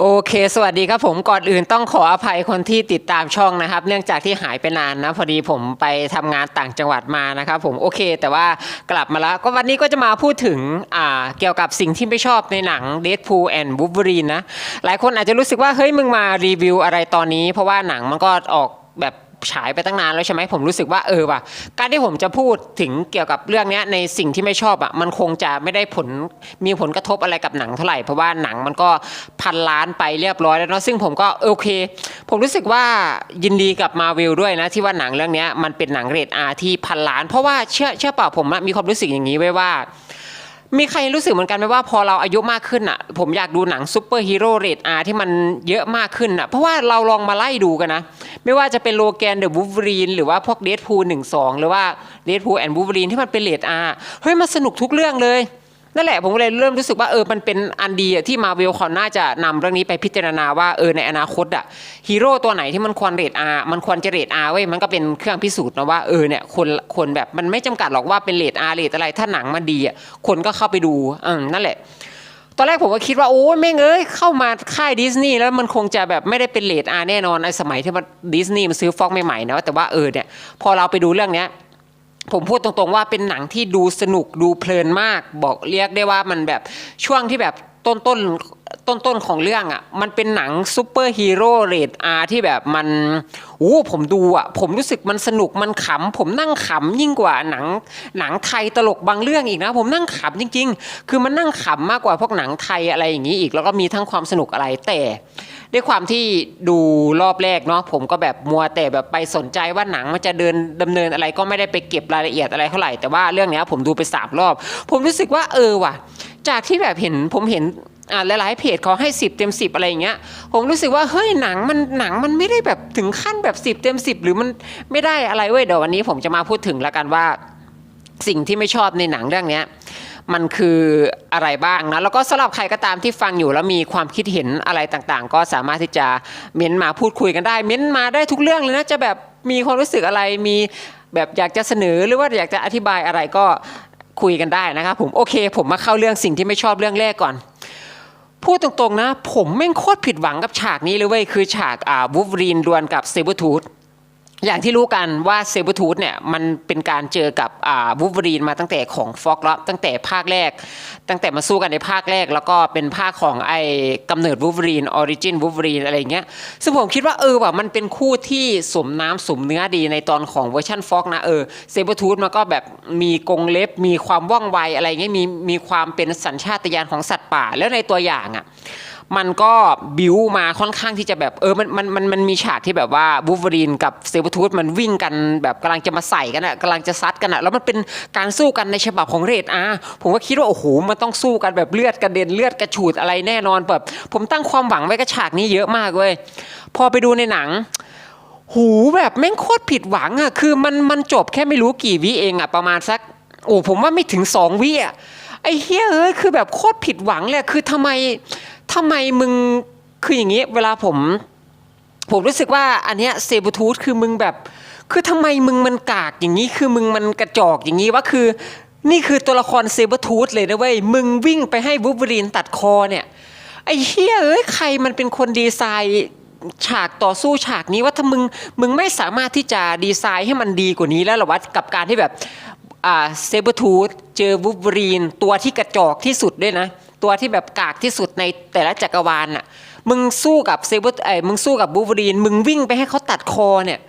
โอเค สวัสดีครับผม ก่อนอื่นต้องขออภัยคนที่ติดตามช่องนะครับ เนื่องจากที่หายไปนานนะ พอดีผมไปทำงานต่างจังหวัดมานะครับผม โอเค แต่ว่ากลับมาแล้ว ก็วันนี้ก็จะมาพูดถึงอ่าเกี่ยวกับสิ่งที่ไม่ชอบในหนัง Deadpool and Wolverine นะ หลายคนอาจจะรู้สึกว่า เฮ้ย มึงมารีวิวอะไรตอนนี้ เพราะว่าหนังมันก็ออกแบบ ฉายไปตั้งนานแล้วใช่ไหมผมรู้สึกว่าเออว่ะการที่ผมจะพูดถึงเกี่ยวกับเรื่องนี้ในสิ่งที่ไม่ชอบอะมันคงจะไม่ได้ผลมีผลกระทบอะไรกับหนังเท่าไหร่เพราะว่าหนังมันก็พันล้านไปเรียบร้อยแล้วเนาะซึ่งผมก็โอเค ผมรู้สึกว่ายินดีกับมาวิลด้วยนะที่ว่าหนังเรื่องนี้มันเป็นหนังเรทอาที่พันล้าน เพราะว่าเชื่อเชื่อเปล่าผมอะมีความรู้สึกอย่างนี้ไว้ว่ามีใครรู้สึกเหมือนกันไหมว่าพอเราอายุมากขึ้นอะ ผมอยากดูหนังซูเปอร์ฮีโร่เรทอาที่มันเยอะมากขึ้นอะ เพราะว่าเราลองมาไล่ดูกันนะ ไม่ว่าจะเป็นโลแกนเดอะบูฟรีนหรือว่าพวกเด p พูหนึ่งสองหรือว่าเด p พูแอนด์บูฟรีนที่มันเป็นเรทอาร์เฮ้ยมันสนุกทุกเรื่องเลยนั่นแหละผมเลยเริ่มรู้สึกว่าเออมันเป็นอันดีที่มาเวลเขาน่าจะนำเรื่องนี้ไปพิจารณาว่าเออในอนาคตอะฮีโร่ตัวไหนที่มันควรเรทอามันควรจะเรทอาเว้ยมันก็เป็นเครื่องพิสูจน์นะว่าเออเนี่ยคนคนแบบมันไม่จำกัดหรอกว่าเป็นเรทอาเรทอะไรถ้าหนังมันดีอะคนก็เข้าไปดูอืมนั่นแหละ ตอนแรกผมก็คิดว่าโอ้ยแม่งเอ้ยเข้ามาค่ายดิสนีย์แล้วมันคงจะแบบไม่ได้เป็นเลดอาแน่นอนในสมัยที่มันดิสนีย์มันซื้อฟอกใหม่ๆนะแต่ว่าเออเนี่ยพอเราไปดูเรื่องเนี้ยผมพูดตรงๆว่าเป็นหนังที่ดูสนุกดูเพลินมาก บอกเรียกได้ว่ามันแบบช่วงที่แบบต้นต้น ต้นต้นๆของเรื่องอะ มันเป็นหนังซูเปอร์ฮีโร่เรดอาที่แบบมันโอ้ผมดูอะ ผมรู้สึกมันสนุกมันขำ ผมนั่งขำยิ่งกว่าหนังหนังไทยตลกบางเรื่องอีกนะ ผมนั่งขำจริง ๆ คือมันนั่งขำมากกว่าพวกหนังไทยอะไรอย่างนี้อีก แล้วก็มีทั้งความสนุกอะไรแต่ด้วยความที่ดูรอบแรกเนาะผมก็แบบมัวแต่แบบไปสนใจว่าหนังมันจะเดินดำเนินอะไรก็ไม่ได้ไปเก็บรายละเอียดอะไรเท่าไหร่แต่ว่าเรื่องนี้ผมดูไปสามรอบ ผมรู้สึกว่าเออว่ะ จากที่แบบเห็นผมเห็น หลายๆเพจเขาให้ 10 เต็ม 10 อะไรอย่างเงี้ย ผมรู้สึกว่าเฮ้ยหนังมันหนังมันไม่ได้แบบถึงขั้นแบบ 10 เต็ม 10 หรือมันไม่ได้อะไรเว้ยเดี๋ยววันนี้ผมจะมาพูดถึงแล้วกันว่าสิ่งที่ไม่ชอบในหนังเรื่องเนี้ยมันคืออะไรบ้างนะแล้วก็สำหรับใครก็ตามที่ฟังอยู่แล้วมีความคิดเห็นอะไรต่างๆ ก็สามารถที่จะเม้นมาพูดคุยกันได้ เม้นมาได้ทุกเรื่องเลยนะจะแบบมีความรู้สึกอะไรมีแบบอยากจะเสนอหรือว่าอยากจะอธิบายอะไรก็คุยกันได้นะครับผมโอเค ผมมาเข้าเรื่องสิ่งที่ไม่ชอบเรื่องแรกก่อน พูดตรงๆนะ ผมแม่งโคตรผิดหวังกับฉากนี้เลยเว้ย คือฉากอ่าวูฟรีนดวลกับเซเบอร์ทูธ อย่างที่รู้กันว่าเซเบอร์ทูธเนี่ยมันเป็นการเจอกับอ่าวูฟรีนมาตั้งแต่ของฟอกแล้วตั้งแต่ภาคแรก ตั้งแต่มาสู้กันในภาคแรก แล้วก็เป็นภาคของไอ้กำเนิดวูฟรีนออริจินวูฟรีนอะไรเงี้ยซึ่งผมคิดว่าเออว่ะมันเป็นคู่ที่สมน้ำสมเนื้อดีในตอนของเวอร์ชันฟอกนะเออเซเบอร์ทูธมันก็แบบมีกรงเล็บ มีความว่องไวอะไรเงี้ยมีมีความเป็นสัญชาตญาณของสัตว์ป่าแล้วในตัวอย่างอะ มันก็บิวมาค่อนข้างที่จะแบบเออมันมันมันมันมีฉากที่แบบว่าบูฟ e รีนกับเซเบอร์ทูธมันวิ่งกันแบบกำลังจะมาใส่กันอะกำลังจะซัดกันอะแล้วมันเป็นการสู้กันในฉบับของเรดอาผมก็คิดว่าโอ้โหมันต้องสู้กันแบบเลือดกระเด็นเลือดกระฉูดอะไรแน่นอนแบบผมตั้งความหวังไว้กับฉากนี้เยอะมากเว้ยพอไปดูในหนังหูแบบแม่งโคตรผิดหวังอะคือมันมันจบแค่ไม่รู้กี่วิเองอะประมาณสักโอ้ผมว่าไม่ถึงสองวิอะ ไอ้เฮียเอ้ยคือแบบโคตรผิดหวังเลยคือทำไมทำไมมึงคืออย่างนี้ เวลาผม ผมรู้สึกว่าอันเนี้ยเซบูทูธคือมึงแบบ คือทำไมมึงมันกากอย่างนี้ คือมึงมันกระจอกอย่างนี้ว่าคือ นี่คือตัวละครเซเบอร์ทูธเลยนะเว้ยมึงวิ่งไปให้บูฟเวอรีนตัดคอเนี่ยไอ้เฮียเอ้ยใครมันเป็นคนดีไซน์ฉากต่อสู้ฉากนี้ว่าถ้ามึงมึงไม่สามารถที่จะดีไซน์ให้มันดีกว่านี้แล้วหรอวะกับการที่แบบ เซเบอร์ทูธเจอบูฟเวอรีนตัวที่กระจอกที่สุดด้วยนะ ตัวที่แบบกากที่สุดในแต่ละจักรวาลน่ะมึงสู้กับเซเบอร์ไอ้มึงสู้กับบูฟเวอรีน มึงวิ่งไปให้เขาตัดคอเนี่ย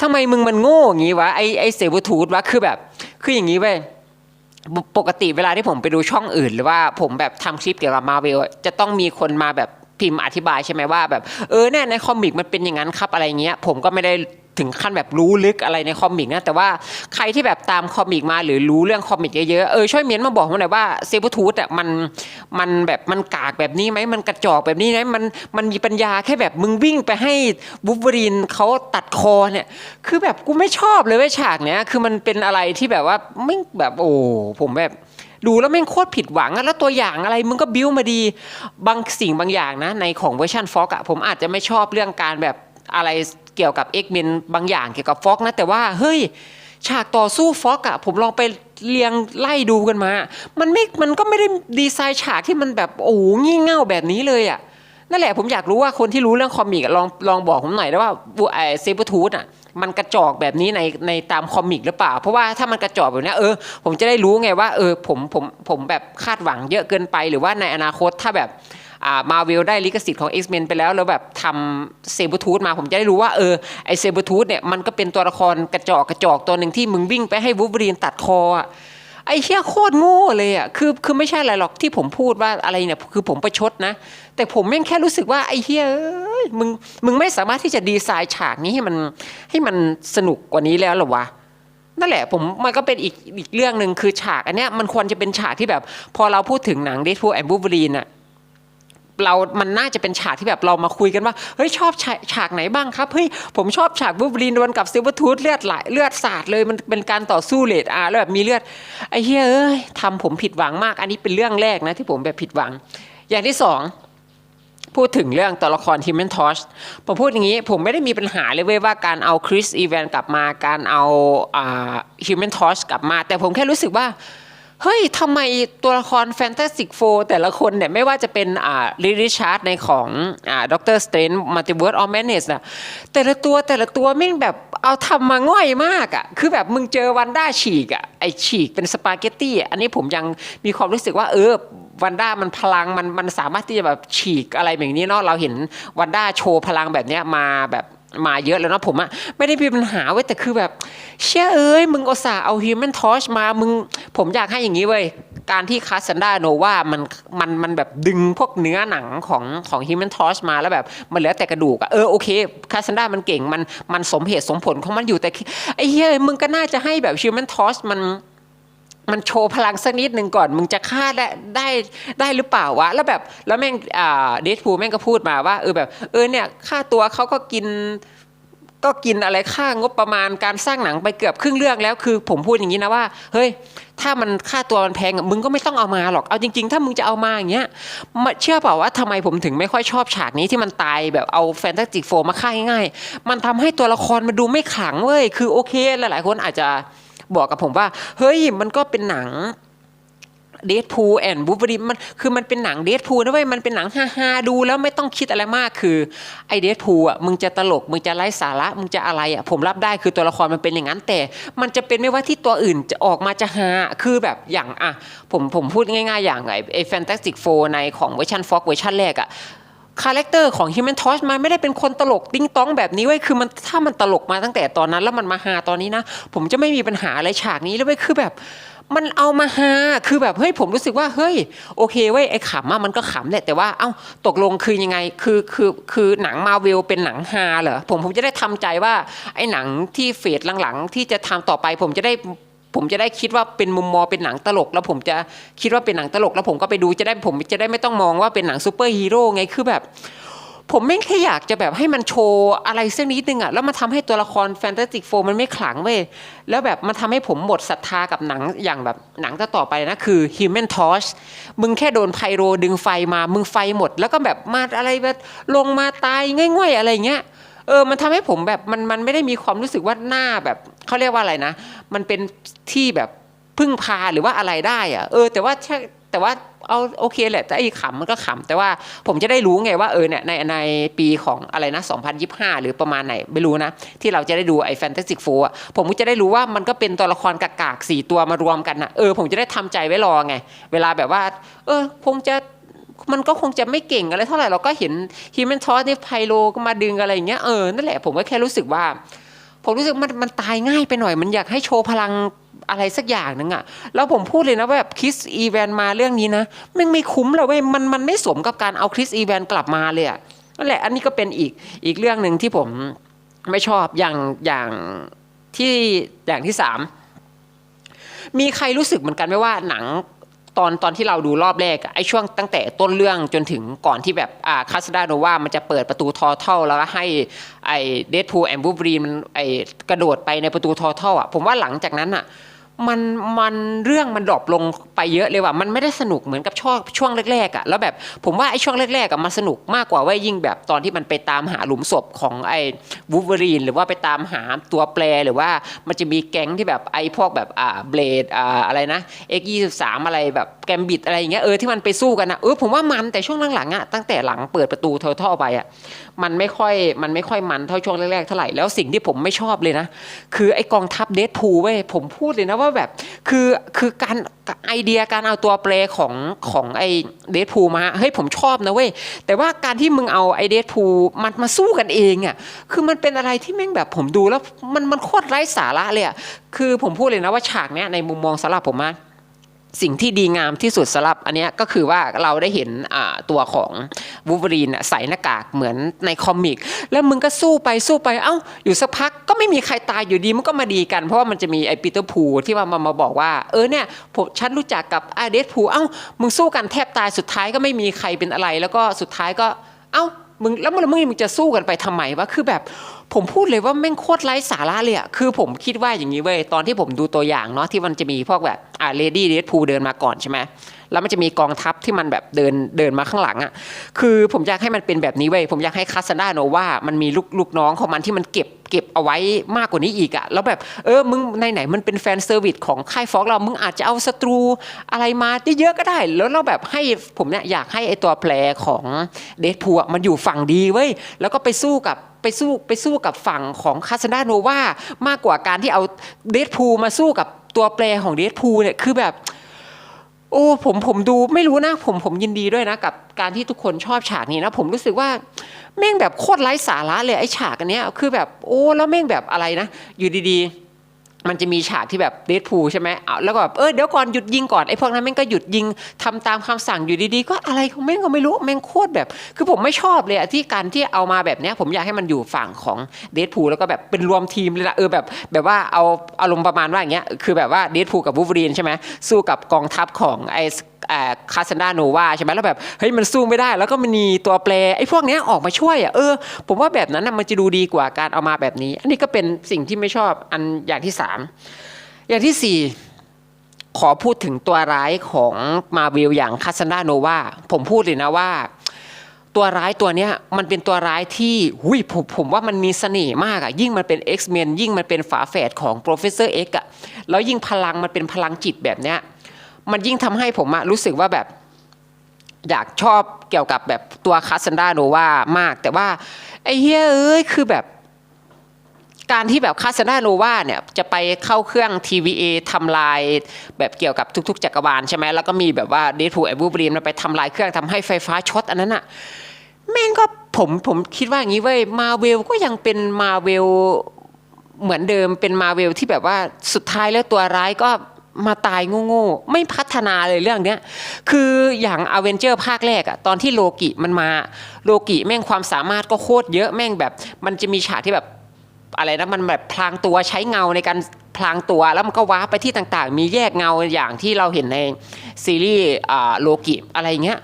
ทำไมมึงมันโง่อย่างนี้วะไอ้ไอ้เซเบอร์ทูธวะคือแบบ คืออย่างนี้เว้ยปกติเวลาที่ผมไปดูช่องอื่น หรือว่าผมแบบทำคลิปเกี่ยวกับมาเวลจะต้องมีคนมาแบบพิมพ์อธิบายใช่ไหมว่าแบบเออเนี่ยในคอมิกมันเป็นอย่างนั้นครับอะไรเงี้ย ผมก็ไม่ได้ ถึงขั้นแบบรู้ลึกอะไรในคอมิกนะ แต่ว่าใครที่แบบตามคอมิกมาหรือรู้เรื่องคอมิกเยอะๆเออช่วยเมียนมาบอกผมหน่อยว่าเซบอร์ทูธอะมันมันแบบมันกากแบบนี้ไหมมันกระจอกแบบนี้ไหมมันมันมีปัญญาแค่แบบมึงวิ่งไปให้บูฟรีนเขาตัดคอเนี่ย คือแบบกูไม่ชอบเลยเว้ยฉากเนี้ยคือมันเป็นอะไรที่แบบว่าไม่แบบโอ้ผมแบบดูแล้วแม่งโคตรผิดหวังแล้วตัวอย่างอะไรมึงก็บิ้วมาดีบางสิ่งบางอย่างนะในของเวอร์ชันฟอกอะผมอาจจะไม่ชอบเรื่องการแบบอะไร เกี่ยวกับ X Men บางอย่างเกี่ยวกับฟอกนะ แต่ว่าเฮ้ยฉากต่อสู้ฟอกอะผมลองไปเรียงไล่ดูกันมา มันไม่ มันก็ไม่ได้ดีไซน์ฉากที่มันแบบโอ้งี่เง่าแบบนี้เลยอะนั่นแหละผมอยากรู้ว่าคนที่รู้เรื่องคอมิกลองลองบอกผมหน่อยได้ว่าไอเซเบอร์ทูธอะมันกระจอกแบบนี้ในในตามคอมิกหรือเปล่า เพราะว่าถ้ามันกระจอกแบบนี้เออผมจะได้รู้ไงว่าเออผมผมผมแบบคาดหวังเยอะเกินไปหรือว่าในอนาคตถ้าแบบ มาเวลได้ลิขสิทธิ์ของ X-Men ไปแล้วแล้วแบบทำเซเบอร์ทูธมาผมจะได้รู้ว่าเออไอเซเบอร์ทูธเนี่ยมันก็เป็นตัวละครกระจอกกระจอกตัวหนึ่งที่มึงวิ่งไปให้วูฟเวอรีนตัดคออะไอ้เชี่ยโคตรโง่เลยอะ คือ คือไม่ใช่อะไรหรอกที่ผมพูดว่าอะไรเนี่ย คือผมประชดนะ แต่ผมแม่งแค่รู้สึกว่าไอ้เฮียเอ้ยมึง มึงไม่สามารถที่จะดีไซน์ฉากนี้ให้มัน ให้มันสนุกกว่านี้แล้วหรอวะ นั่นแหละผม มันก็เป็นอีก อีกเรื่องหนึ่งคือฉากอันเนี้ยมันควรจะเป็นฉากที่แบบ พอเราพูดถึงหนัง Deadpool and Wolverine อะ เรามันน่าจะเป็นฉากที่แบบเรามาคุยกันว่าเฮ้ยชอบฉากฉากไหนบ้างครับเฮ้ยผมชอบฉากบูบลีนโดวลกับซิลเวอร์ทูธเลือดไหลเลือดสาดเลยมันเป็นการต่อสู้เลดอาร์แล้วแบบมีเลือดไอ้เฮ้ยเอ้ยทำผมผิดหวังมาก อันนี้เป็นเรื่องแรกนะที่ผมแบบผิดหวัง อย่างที่สองพูดถึงเรื่องตัวละคร Human Torch ผมพูดอย่างนี้ผมไม่ได้มีปัญหาเลยเว้ยว่าการเอาคริสอีแวนกลับมาการเอาอ่า Human Torch กลับมา แต่ผมแค่รู้สึกว่า เฮ้ยทำไมตัวละครแฟนตาซีโฟแต่ละคนเนี่ย ไม่ว่าจะเป็นอ่าลิริชาร์ดในของอ่าด็อกเตอร์สเตนมัลติเวิร์สออฟแมนเนสอะแต่ละตัวแต่ละตัวแม่งแบบเอาทำมาง่อยมากอะคือแบบมึงเจอวันด้าฉีกอะไอฉีกเป็นสปาเกตตี้อะอันนี้ผมยังมีความรู้สึกว่าเออวันด้ามันพลังมันมันสามารถที่จะแบบฉีกอะไรแบบนี้เนาะเราเห็นวันด้าโชว์พลังแบบเนี้ยมาแบบ มาเยอะแล้วเนาะผมอะไม่ได้มีปัญหาเว้ยแต่คือแบบ เชื่อเอ้ยมึงอุตส่าห์เอาฮิวแมนทอชมามึงผมอยากให้อย่างนี้เว้ยการที่คาสันดาโนว่ามันมันมันแบบดึงพวกเนื้อหนังของของฮิวแมนทอชมาแล้วแบบมันเหลือแต่กระดูกอะเออโอเคคาสันดามันเก่งมันมันสมเหตุสมผลของมันอยู่แต่ไอ้เฮ้ยมึงก็น่าจะให้แบบฮิวแมนทอชมัน มันโชว์พลังสักนิดหนึ่งก่อน มึงจะฆ่าได้ได้ได้หรือเปล่าวะ แล้วแบบแล้วแม่งอ่าเดดพูแม่งก็พูดมาว่าเออแบบเออเนี่ยค่าตัวเขาก็กินก็กินอะไรค่างบประมาณการสร้างหนังไปเกือบครึ่งเรื่องแล้วคือผมพูดอย่างนี้นะว่าเฮ้ยถ้ามันค่าตัวมันแพงมึงก็ไม่ต้องเอามาหรอกเอาจริง ๆ ถ้ามึงจะเอามาอย่างเงี้ยเชื่อเปล่าว่าทำไมผมถึงไม่ค่อยชอบฉากนี้ที่มันตายแบบเอาแฟนตาติกโฟมาฆ่าง่ายๆมันทำให้ตัวละครมันดูไม่ขลังเว้ยคือโอเคหลายๆคนอาจจะ บอกกับผมว่า เฮ้ยมันก็เป็นหนังเด p พูแอนบูฟรีมันคือมันเป็นหนังเด p พูนะเว้ยมันเป็นหนังฮาๆดูแล้วไม่ต้องคิดอะไรมากคือไอเด p พูอะมึงจะตลกมึงจะไร้สาระมึงจะอะไรอะผมรับได้คือตัวละครมันเป็นอย่างนั้น แต่มันจะเป็นไม่ว่าที่ตัวอื่นจะออกมาจะฮาคือแบบอย่างอะผมผมพูดง่าย ๆ อย่างไอไอแฟนตาสติกโฟในของเวอร์ชันฟ็อกเวอร์ชันแรกอะ คาแรคเตอร์ของ Human Torch มันไม่ได้เป็นคนตลกติ้งต้องแบบนี้เว้ยคือมันถ้ามันตลกมาตั้งแต่ตอนนั้นแล้วมันมาฮาตอนนี้นะ ผมจะไม่มีปัญหาอะไรฉากนี้เลยเว้คือแบบมันเอามาฮาคือแบบเฮ้ยผมรู้สึกว่าเฮ้ยโอเคเว้ยไอ้ขำอะมันก็ขำแหละแต่ว่าเอ้าตกลงคือยังไงคือคือคือหนังมาเวลเป็นหนังฮาเหรอผมผมจะได้ทำใจว่าไอ้หนังที่เฟสหลังๆ ที่จะทำต่อไปผมจะได้ ผมจะได้คิดว่าเป็นมุมมองเป็นหนังตลก แล้วผมจะคิดว่าเป็นหนังตลก แล้วผมก็ไปดูจะได้ผมจะได้ไม่ต้องมองว่าเป็นหนังซูเปอร์ฮีโร่ไงคือแบบ ผมไม่แค่อยากจะแบบให้มันโชว์อะไรสักนิดนึงอะแล้วมันทำให้ตัวละครแฟนตาติกโฟมันไม่ขลังเว้ยแล้วแบบมันทำให้ผมหมดศรัทธากับหนังอย่างแบบหนังต่อไปนะคือ Human Torch มึงแค่โดนไพโรดึงไฟมามึงไฟหมด แล้วก็แบบมาอะไรแบบลงมาตายง่อยๆอะไรเงี้ย เออมันทำให้ผมแบบมันมันไม่ได้มีความรู้สึกว่าหน้าแบบเขาเรียกว่าอะไรนะ มันเป็นที่แบบพึ่งพาหรือว่าอะไรได้อะเออ แต่ว่าแค่แต่ว่าเอาโอเคแหละแต่ไอ้ขำมันก็ขำแต่ว่าผมจะได้รู้ไงว่าเออเนี่ยในในปีของอะไรนะ 2025 หรือประมาณไหนไม่รู้นะ ที่เราจะได้ดูไอ้แฟนตาซีโฟะผมก็จะได้รู้ว่ามันก็เป็นตัวละครกากๆสี่ตัวมารวมกันนะเออผมจะได้ทำใจไว้รอไง เวลาแบบว่า เออคงจะ มันก็คงจะไม่เก่งอะไรเท่าไหร่เราก็เห็นฮิมแมนทอสนี่ไพโลก็มาดึงอะไรอย่างเงี้ยเออนั่นแหละผมก็แค่รู้สึกว่า ผมรู้สึกมันมันตายง่ายไปหน่อย มันอยากให้โชว์พลังอะไรสักอย่างหนึงอะแล้วผมพูดเลยนะว่าแบบคริสอีแวนมาเรื่องนี้นะม่งไม่คุ้มเลยเว้ยมันมันไม่สมกับการเอาคริสอีแวนกลับมาเลยอะนั่นแหละอันนี้ก็เป็นอีกอีกเรื่องหนึ่งที่ผมไม่ชอบอย่างอย่างที่อย่างที่สามมีใครรู้สึกเหมือนกันไหมว่าหนัง ตอนตอนที่เราดูรอบแรกไอ้ช่วงตั้งแต่ต้นเรื่องจนถึงก่อนที่แบบอ่าคาสดาโนว่ามันจะเปิดประตูทอเท่าแล้วก็ให้ไอ้เดดพูแอมบูบรีมันไอ้กระโดดไปในประตูทอเท่าอะผมว่าหลังจากนั้นอะ มันมันเรื่องมันดรอปลงไปเยอะเลยว่ะมันไม่ได้สนุกเหมือนกับช่วงช่วงแรกๆอะแล้วแบบผมว่าไอ้ช่วงแรกๆอะมันสนุกมากกว่าว่ายิ่งแบบตอนที่มันไปตามหาหลุมศพของไอ้วูฟเวอรีนหรือว่าไปตามหาตัวแปรหรือว่ามันจะมีแก๊งที่แบบไอ้พวกแบบอ่าเบลดอ่าอะไรนะ X 23อะไรแบบแกมบิดอะไรอย่างเงี้ยเออที่มันไปสู้กันนะเออผมว่ามันแต่ช่วงหลังๆอะตั้งแต่หลังเปิดประตูเทอร์ท่อไปอะมันไม่ค่อยมันไม่ค่อยมันเท่าช่วงแรกๆเท่าไหร่แล้วสิ่งที่ผมไม่ชอบเลยนะ คือไอกองทัพเดดพูเว้ยผมพูดเลยนะว่าแบบคือคือการไอเดียการเอาตัวแปรของของไอเดดพูมาเฮ้ยผมชอบนะเว้ยแต่ว่าการที่มึงเอาไอเดดพูมันมาสู้กันเองอะคือมันเป็นอะไรที่แม่งแบบผมดูแล้วมันมันโคตรไร้สาระเลยอะคือผมพูดเลยนะว่าฉากเนี้ยในมุมมองสำหรับผมอะ สิ่งที่ดีงามที่สุดสำหรับอันนี้ก็คือว่าเราได้เห็นตัวของวูฟ e รีนใส่หน้ากากเหมือนในคอมิก แล้วมึงก็สู้ไปสู้ไปเอ้าอยู่สักพักก็ไม่มีใครตายอยู่ดีมันก็มาดีกัน เพราะว่ามันจะมีไอ้ปีเตอร์พูที่ว่ามามาบอกว่า เออเนี่ยผมฉันรู้จักกับไอเดดพูเอ้ามึงสู้กันแทบตายสุดท้ายก็ไม่มีใครเป็นอะไร แล้วก็สุดท้ายก็เอ้ามึงแล้วมึงมึงมึงจะสู้กันไปทำไมวะคือแบบ ผมพูดเลยว่าแม่งโคตรไร้สาระเลยอะคือผมคิดว่าอย่างนี้เว้ย ตอนที่ผมดูตัวอย่างเนาะที่มันจะมีพวกแบบอ่าเลดี้เดดพูเดินมาก่อนใช่ไหม แล้วมันจะมีกองทัพที่มันแบบเดินเดินมาข้างหลังอะคือผมอยากให้มันเป็นแบบนี้เว้ยผมอยากให้คาสนาโนว่ามันมีลูกลูกน้องของมันที่มันเก็บเก็บเอาไว้มากกว่านี้อีกอะแล้วแบบเออมึงในไหนมันเป็นแฟนเซอร์วิสของค่ายฟอกเรามึงอาจจะเอาศัตรูอะไรมาเยอะๆก็ได้ แล้วเราแบบให้ผมเนี่ยอยากให้ไอตัวแปรของเดดพูมันอยู่ฝั่งดีเว้ยแล้วก็ไปสู้กับไปสู้ไปสู้กับฝั่งของคาสนาโนวามากกว่าการที่เอาเดดพูมาสู้กับตัวแปรของเดดพูเนี่ยคือแบบ โอ้ผมผมดูไม่รู้นะผมผมยินดีด้วยนะกับการที่ทุกคนชอบฉากนี้นะ ผมรู้สึกว่าแม่งแบบโคตรไร้สาระเลยไอ้ฉากอันเนี้ยคือแบบโอ้แล้วแม่งแบบอะไรนะ อยู่ดีๆ มันจะมีฉากที่แบบเดดพูใช่ไหมเอาแล้วก็แบบเออเดี๋ยวก่อนหยุดยิงก่อนไอ้พวกนั้นแม่งก็หยุดยิงทำตามคำสั่งอยู่ดีๆ ก็อะไรของแม่งก็ไม่รู้แม่งโคตรแบบ คือผมไม่ชอบเลยอะที่การที่เอามาแบบเนี้ยผมอยากให้มันอยู่ฝั่งของเดดพูแล้วก็แบบเป็นรวมทีมเลยละเออแบบแบบว่าเอาอารมณ์ประมาณว่าอย่างเงี้ยคือแบบว่าเดดพูกับบูฟรีนใช่ไหมสู้กับกองทัพของไอ คาสนาโนวาใช่ไหมแล้วแบบเฮ้ยมันสู้ไม่ได้ แล้วก็มันมีตัวแปรไอ้พวกเนี้ยออกมาช่วยอะเออผมว่าแบบนั้นน่ะมันจะดูดีกว่าการเอามาแบบนี้ อันนี้ก็เป็นสิ่งที่ไม่ชอบอันอย่างที่สามอย่างที่สี่ขอพูดถึงตัวร้ายของมาวิลอย่างคาสนาโนวาผมพูดเลยนะว่า ตัวร้ายตัวเนี้ยมันเป็นตัวร้ายที่หุยผมผมว่ามันมีเสน่ห์มากอะยิ่งมันเป็น X-Men ยิ่งมันเป็นฝาแฝดของ Professor X อะแล้วยิ่งพลังมันเป็นพลังจิตแบบเนี้ย มันยิ่งทำให้ผมอะรู้สึกว่าแบบอยากชอบเกี่ยวกับแบบตัวคาสันดาโนวามาก แต่ว่าไอ้เฮ้ยเอ้ยคือแบบ การที่แบบคาสนดาโนวาเนี่ยจะไปเข้าเครื่อง TVA ทำลาย แบบเกี่ยวกับทุกๆ จักรวาลใช่ไหมแล้วก็มีแบบว่าเดดพูไอ้บูบรีมไปทำลายเครื่องทำให้ไฟฟ้าช็อตอันนั้นอะแม่งก็ผมผมคิดว่าอย่างนี้เว้ยมาเวลก็ยังเป็นมาเวลเหมือนเดิมเป็นมาเวลที่แบบว่าสุดท้ายแล้วตัวร้ายก็ มาตายโง่ๆไม่พัฒนาเลยเรื่องเนี้ยคืออย่างอเวนเจอร์ภาคแรกอะตอนที่โลกิมันมาโลกิแม่งความสามารถก็โคตรเยอะแม่งแบบ มันจะมีฉากที่แบบอะไรนะมันแบบพลางตัวใช้เงาในการพลางตัวแล้วมันก็ว้าไปที่ต่างๆ มีแยกเงาอย่างที่เราเห็นในซีรีส์อ่าโลกิอะไรเงี้ย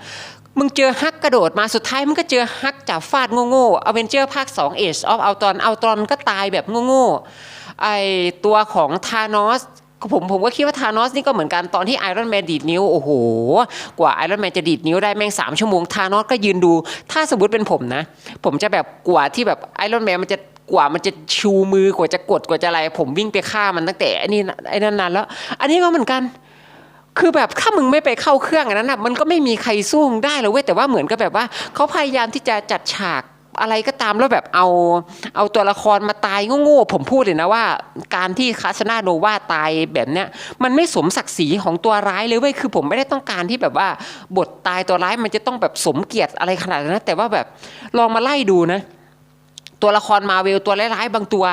มึงเจอฮักกระโดดมาสุดท้ายมึงก็เจอฮักจับฟาดโง่ๆอเวนเจอร์ภาค 2 Age of Ultron Ultron ก็ตายแบบโง่ๆไอตัวของธานอส ผมผมก็คิดว่าธานอสนี่ก็เหมือนกันตอนที่ไอรอนแมนดีดนิ้วโอ้โหกว่าไอรอนแมนจะดีดนิ้วได้แม่งสามชั่วโมงธานอสก็ยืนดู ถ้าสมมติเป็นผมนะ ผมจะแบบกว่าที่แบบไอรอนแมนมันจะกว่ามันจะชูมือกว่าจะกดกว่าจะอะไร ผมวิ่งไปฆ่ามันตั้งแต่ไอ้นี่ไอ้นั่นนานแล้ว อันนี้ก็เหมือนกัน คือแบบถ้ามึงไม่ไปเข้าเครื่องอันนั้นนะมันก็ไม่มีใครสู้มึงได้เลยเว้ยแต่ว่าเหมือนกับแบบว่าเขาพยายามที่จะจัดฉาก อะไรก็ตามแล้วแบบเอา เอาตัวละครมาตายโง่ๆผมพูดเลยนะว่า การที่คาสนาโนวาตายแบบเนี้ยมันไม่สมศักดิ์ศรีของตัวร้ายเลยเว้ยคือผมไม่ได้ต้องการที่แบบว่าบทตายตัวร้ายมันจะต้องแบบสมเกียรติอะไรขนาดนั้นแต่ว่าแบบลองมาไล่ดูนะ ตัวละครมาเวลตัวร้ายๆบางตัว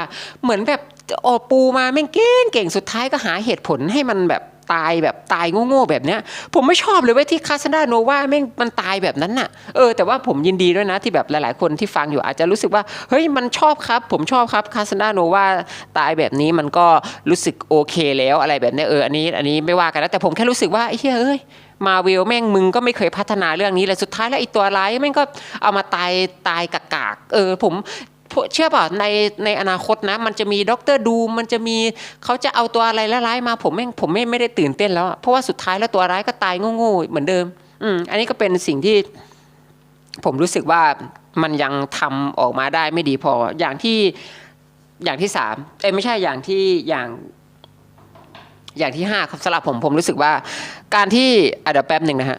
เหมือนแบบโอปูมาแม่งเก่งเก่งสุดท้ายก็หาเหตุผลให้มันแบบ ตายแบบตายโง่ๆแบบเนี้ย ผมไม่ชอบเลยเว้ยที่คาสนาโนวาแม่งมันตายแบบนั้นน่ะเออแต่ว่าผมยินดีด้วยนะที่แบบหลายๆ คนที่ฟังอยู่อาจจะรู้สึกว่าเฮ้ยมันชอบครับ ผมชอบครับคาสนาโนวาตายแบบนี้มันก็รู้สึกโอเคแล้วอะไรแบบนี้เอออันนี้อันนี้ไม่ว่ากันนะแต่ผมแค่รู้สึกว่าไอ้เฮ้ยเอ้ยมาเวลแม่งมึงก็ไม่เคยพัฒนาเรื่องนี้เลยสุดท้ายแล้วไอ้ตัวร้ายแม่งก็เอามาตายตายกากๆเออผม เชื่อป่ะในในอนาคตนะ มันจะมีด็อกเตอร์ดูมันจะมีเขาจะเอาตัวอะไรร้ายมาผมแม่งผมไม่ไม่ได้ตื่นเต้นแล้ว เพราะว่าสุดท้ายแล้วตัวร้ายก็ตายโง่ๆเหมือนเดิม อืมอันนี้ก็เป็นสิ่งที่ผมรู้สึกว่ามันยังทำออกมาได้ไม่ดีพอ อย่างที่อย่างที่สามเอ้ไม่ใช่อย่างที่อย่างอย่างที่ห้าครับสำหรับผมผมรู้สึกว่า การที่อะเดี๋ยวแป๊บหนึ่งนะฮะ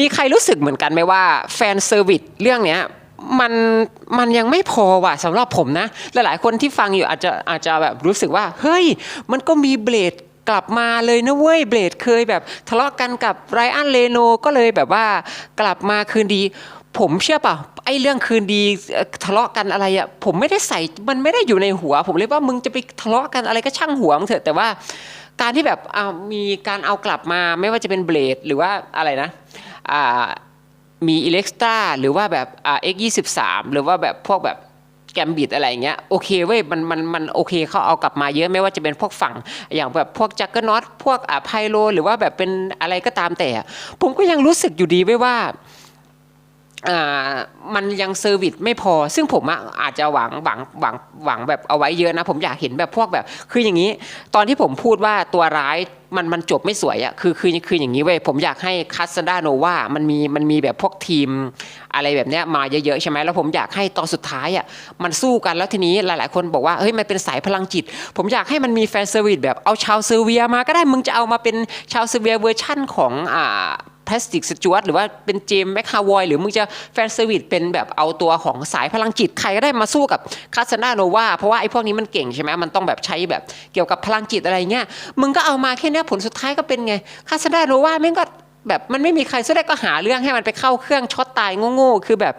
มีใครรู้สึกเหมือนกันไหมว่าแฟนเซอร์วิสเรื่องเนี้ยมันมันยังไม่พอว่ะสำหรับผมนะ หลายๆคนที่ฟังอยู่อาจจะอาจจะแบบรู้สึกว่า เฮ้ย มันก็มีเบลดกลับมาเลยนะเว้ยเบลดเคยแบบทะเลาะกันกับไรอันเลโนก็เลยแบบว่ากลับมาคืนดี ผมเชื่อเปล่าไอ้เรื่องคืนดีทะเลาะกันอะไรอะผมไม่ได้ใส่มันไม่ได้อยู่ในหัว ผมเลยว่ามึงจะไปทะเลาะกันอะไรก็ช่างหัวมึงเถอะแต่ว่าการที่แบบอ่ามีการเอากลับมาไม่ว่าจะเป็นเบลดหรือว่าอะไรนะ มีอิเล็กตราหรือว่าแบบอ่า X 2 3หรือว่าแบบพวกแบบแกมบิดอะไรเงี้ยโอเคเว้ยมันมันมันโอเคเขาเอากลับมาเยอะไม่ว่าจะเป็นพวกฝั่งอย่างแบบพวกจักเกอร์น็อตพวกอ่าไพโลหรือว่าแบบเป็นอะไรก็ตามแต่ ผมก็ยังรู้สึกอยู่ดีไว้ว่า มันยังเซอร์วิสไม่พอ ซึ่งผมออาจจะหวังหวังหวังหวังแบบเอาไว้เยอะนะ ผมอยากเห็นแบบพวกแบบ คืออย่างนี้ ตอนที่ผมพูดว่าตัวร้ายมันมันจบไม่สวยอะคือคือคืออย่างนี้เว้ยผมอยากให้คัสซาดาโนวามันมีมันมีแบบพวกทีมอะไรแบบเนี้ยมาเยอะๆใช่ไหมแล้วผมอยากให้ตอนสุดท้ายอะมันสู้กันแล้วทีนี้หลายๆ คนบอกว่าเฮ้ยมันเป็นสายพลังจิต ผมอยากให้มันมีแฟนเซอร์วิสแบบเอาชาวเซอร์เวียมาก็ได้มึงจะเอามาเป็นชาวเซอร์เวียเวอร์ชั่นของอ่า พลาสติกสจวตหรือว่าเป็นเจมแมคฮาวอยหรือมึงจะแฟนเซอร์วิสเป็นแบบเอาตัวของสายพลังจิตใครก็ได้มาสู้กับคาสนาโนวาเพราะว่าไอ้พวกนี้มันเก่งใช่ไหมมันต้องแบบใช้แบบเกี่ยวกับพลังจิตอะไรเงี้ยมึงก็เอามาแค่นี้ผลสุดท้ายก็เป็นไงคาสนาโนวาแม่งก็แบบมันไม่มีใครสู้ได้ก็หาเรื่องให้มันไปเข้าเครื่องช็อตตายโง่ๆคือแบบ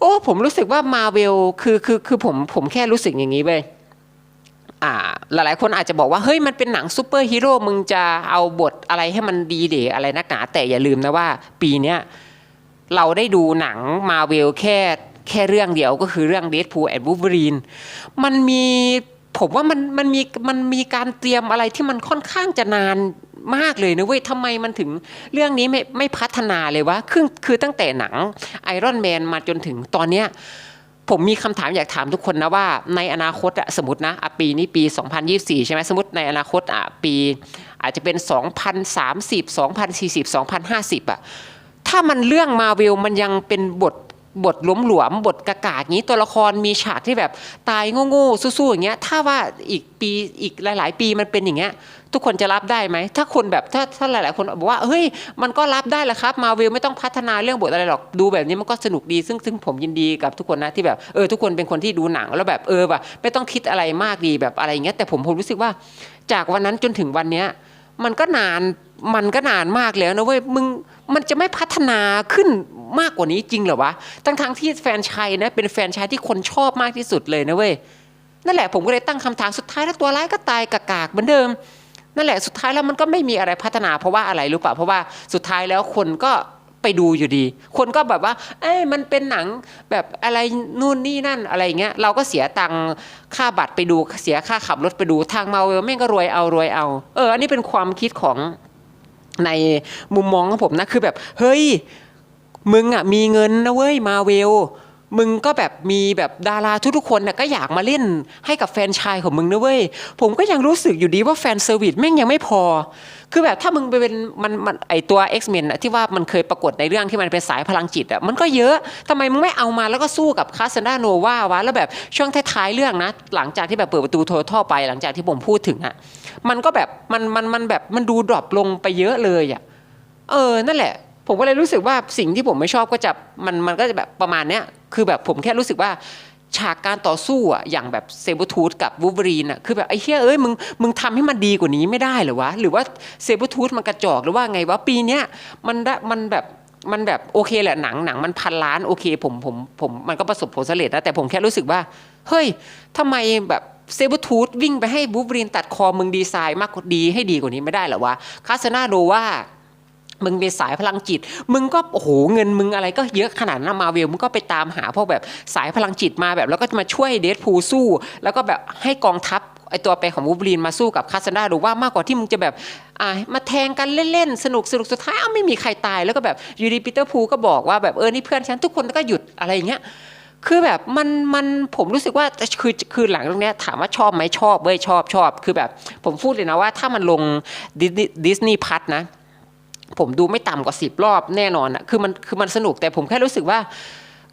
โอ้ผมรู้สึกว่ามาเวลคือคือคือผมผมแค่รู้สึกอย่างนี้เว้ย หลายๆ คนอาจจะบอกว่าเฮ้ยมันเป็นหนังซูเปอร์ฮีโร่มึงจะเอาบทอะไรให้มันดีเดอะไรนักหนาแต่อย่าลืมนะว่าปีเนี้ยเราได้ดูหนังมาเวลแค่แค่เรื่องเดียวก็คือเรื่อง Deadpool and Wolverine มันมีผมว่ามันมันมีมันมีการเตรียมอะไรที่มันค่อนข้างจะนานมากเลยนะเว้ยทำไมมันถึงเรื่องนี้ไม่ไม่พัฒนาเลยวะคือคือตั้งแต่หนังไอรอนแมนมาจนถึงตอนเนี้ย ผมมีคำถามอยากถามทุกคนนะว่าในอนาคตอะสมมตินะอะปีนี้ปี 2024 ใช่ไหมสมมติในอนาคตอะปีอาจจะเป็น 2030 2040 2050อะถ้ามันเรื่องมาเวลมันยังเป็นบทบทล้มหลวมบทกากาอย่างนี้ตัวละครมีฉากที่แบบตายโง่ๆสู้ๆอย่างเงี้ยถ้าว่าอีกปีอีกหลาย ๆ ปีมันเป็นอย่างเงี้ย ทุกคนจะรับได้ไหม ถ้าคนแบบถ้าถ้าหลาย ๆ คนบอกว่าเฮ้ยมันก็รับได้แหละครับมาเวลไม่ต้องพัฒนาเรื่องบทอะไรหรอกดูแบบนี้มันก็สนุกดีซึ่งซึ่งผมยินดีกับทุกคนนะที่แบบเออทุกคนเป็นคนที่ดูหนังแล้วแบบเออแบบไม่ต้องคิดอะไรมากดีแบบอะไรอย่างเงี้ยแต่ผมผมรู้สึกว่า จากวันนั้นจนถึงวันเนี้ยมันก็นานมันก็นานมากแล้วนะเว้ยมึงมันจะไม่พัฒนาขึ้นมากกว่านี้จริงเหรอวะทั้งทั้งที่แฟนชายนะเป็นแฟนชายที่คนชอบมากที่สุดเลยนะเว้ยนั่นแหละผมก็เลยตั้งคำถามสุดท้ายแล้วตัวร้ายก็ตายกากๆเหมือนเดิม นั่นแหละสุดท้ายแล้วมันก็ไม่มีอะไรพัฒนาเพราะว่าอะไรรู้ป่ะเพราะว่าสุดท้ายแล้วคนก็ไปดูอยู่ดี คนก็แบบว่า เอ้ยมันเป็นหนังแบบอะไรนู่นนี่นั่นอะไรเงี้ย เราก็เสียตังค่าบัตรไปดู เสียค่าขับรถไปดู ทางมาเวลแม่งก็รวยเอารวยเอา เออ อันนี้เป็นความคิดของในมุมมองของผมนะ คือแบบ เฮ้ย มึงอะมีเงินนะเว้ยมาเวล มึงก็แบบมีแบบดาราทุกๆคนน่ะก็อยากมาเล่นให้กับแฟนชายของมึงนะเว้ย ผมก็ยังรู้สึกอยู่ดีว่าแฟนเซอร์วิสแม่งยังไม่พอ คือแบบถ้ามึงไปเป็นมันมันไอตัว X-Men อะที่ว่ามันเคยปรากฏในเรื่องที่มันเป็นสายพลังจิตอะมันก็เยอะทำไมมึงไม่เอามาแล้วก็สู้กับคาสนาโนวาวะแล้วแบบช่วงท้ายๆเรื่องนะ หลังจากที่แบบเปิดประตูโทรท่อไปหลังจากที่ผมพูดถึงอะมันก็แบบมันมันมันแบบมันดูดรอปลงไปเยอะเลยอะเออนั่นแหละ ผมก็เลยรู้สึกว่าสิ่งที่ผมไม่ชอบก็จะมันมันก็จะแบบประมาณเนี้ยคือแบบผมแค่รู้สึกว่าฉากการต่อสู้อะอย่างแบบเซเบอร์ทูธกับวูเวอรีนอะคือแบบไอ้เฮียเอ้ยมึงมึงทำให้มันดีกว่านี้ไม่ได้เหรอวะหรือว่าเซเบอร์ทูธมันกระจอกหรือว่าไงวะปีเนี้ยมันได้มันแบบมันแบบโอเคแหละหนังหนังมันพันล้านโอเคผมผมผมมันก็ประสบผลสำเร็จนะแต่ผมแค่รู้สึกว่า เฮ้ยทำไมแบบเซเบอร์ทูธวิ่งไปให้บูฟรีนตัดคอมึงดีไซน์มากกว่าดีให้ดีกว่านี้ไม่ได้เหรอวะคาสนาโดว่า มึงเป็นสายพลังจิต มึงก็โอ้โหเงินมึงอะไรก็เยอะขนาดนั้นมาเวลมึงก็ไปตามหาพวกแบบสายพลังจิตมาแบบ แล้วก็จะมาช่วยเดดพูสู้ แล้วก็แบบให้กองทัพไอตัวไปของวูบลีนมาสู้กับคาสนาหรือว่ามากกว่าที่มึงจะแบบอ่ามาแทงกันเล่นๆสนุกสนุกสุดท้ายอ้าวไม่มีใครตายแล้วก็แบบยูดีปีเตอร์พูก็บอกว่าแบบเออนี่เพื่อนฉันทุกคนก็หยุดอะไรอย่างเงี้ยคือแบบมันมันผมรู้สึกว่าคือคือหลังตรงเนี้ยถามว่าชอบไหมชอบเว้ยชอบชอบ คือแบบผมพูดเลยนะว่าถ้ามันลงดิสนีย์พัทนะ ผมดูไม่ต่ำกว่าสิบรอบแน่นอนอะคือมันคือมันสนุกแต่ผมแค่รู้สึกว่า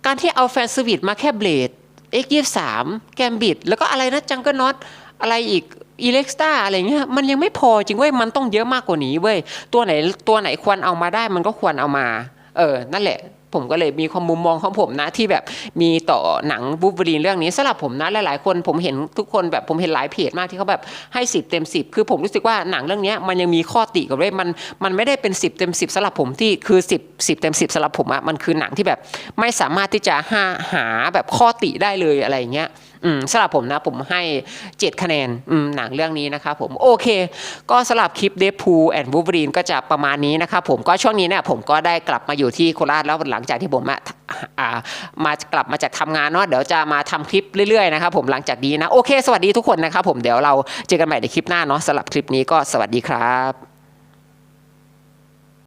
การที่เอาแฟนสวิตมาแค่เบลดเอ็กยี่สามแกมบิดแล้วก็อะไรนะจังเกิลน็อตอะไรอีกอีเล็กซ์ตาอะไรเงี้ยมันยังไม่พอจริงเว้ยมันต้องเยอะมากกว่านี้เว้ยตัวไหนตัวไหนควรเอามาได้มันก็ควรเอามา เออนั่นแหละ ผมก็เลยมีความมุมมองของผมนะ ที่แบบมีต่อหนังบูฟเวอรีนเรื่องนี้สำหรับผมนะหลายๆ คนผมเห็นทุกคนแบบผมเห็นหลายเพจมากที่เขาแบบให้สิบเต็มสิบคือผมรู้สึกว่าหนังเรื่องนี้มันยังมีข้อติกับเว้ยมันมันไม่ได้เป็นสิบเต็มสิบสำหรับผมที่คือสิบสิบเต็มสิบสำหรับผมอะมันคือหนังที่แบบไม่สามารถที่จะหาหาแบบข้อติได้เลยอะไรอย่างเงี้ย สำหรับผมนะผมให้ 7 คะแนนหนังเรื่องนี้นะครับผมโอเค ก็สำหรับคลิปเดฟพูแอนด์วูฟรีนก็จะประมาณนี้นะครับผมก็ช่วงนี้เนี่ยผมก็ได้กลับมาอยู่ที่โคราชแล้วหลังจากที่ผมมากลับมาจากทำงานเนาะเดี๋ยวจะมาทำคลิปเรื่อยๆนะครับผมหลังจากนี้นะโอเค สวัสดีทุกคนนะครับผมเดี๋ยวเราเจอกันใหม่ในคลิปหน้าเนาะสำหรับคลิปนี้ก็สวัสดีครับ